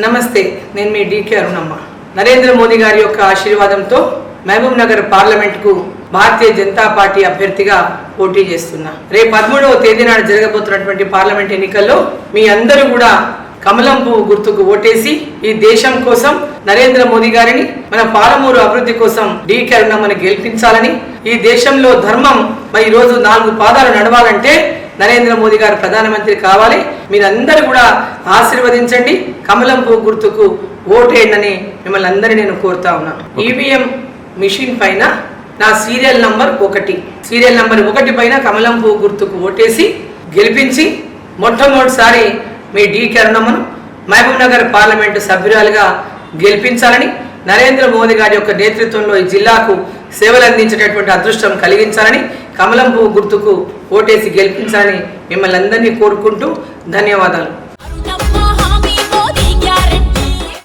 నమస్తే నేను మీ డీకే అరుణమ్మ. నరేంద్ర మోదీ గారి యొక్క ఆశీర్వాదంతో మహబూబ్ నగర్ పార్లమెంట్కు భారతీయ జనతా పార్టీ అభ్యర్థిగా పోటీ చేస్తున్నా. రేపు పదమూడవ తేదీ నాడు జరగబోతున్నటువంటి పార్లమెంట్ ఎన్నికల్లో మీ అందరూ కూడా కమలం పువ్వు గుర్తుకు ఓటేసి ఈ దేశం కోసం నరేంద్ర మోదీ గారిని మన పాలమూరు అభివృద్ధి కోసం డీకే అరుణమ్మని గెలిపించాలని ఈ దేశంలో ధర్మం మరి ఈ రోజు నాలుగు పాదాలు నడవాలంటే నరేంద్ర మోదీ గారు ప్రధానమంత్రి కావాలి. మీరందరూ కూడా ఆశీర్వదించండి. కమలం పువ్వు గుర్తుకు ఓటేయండి మిమ్మల్ని అందరినీ నేను కోరుతా ఉన్నాను. ఈవీఎం మిషన్ పైన నా సీరియల్ నంబర్ ఒకటి. సీరియల్ నంబర్ ఒకటి పైన కమలం పువ్వు గుర్తుకు ఓటేసి గెలిపించి మొట్టమొదటిసారి మీ డి కరుణమ్మను మహబూబ్ నగర్ పార్లమెంటు సభ్యురాలుగా గెలిపించాలని నరేంద్ర మోదీ గారి యొక్క నేతృత్వంలో ఈ జిల్లాకు సేవలు అందించేటటువంటి అదృష్టం కలిగించాలని కమలం పువ్వు గుర్తుకు ఓటేసి గెలిపించాలని మిమ్మల్ని అందరినీ కోరుకుంటూ ధన్యవాదాలు.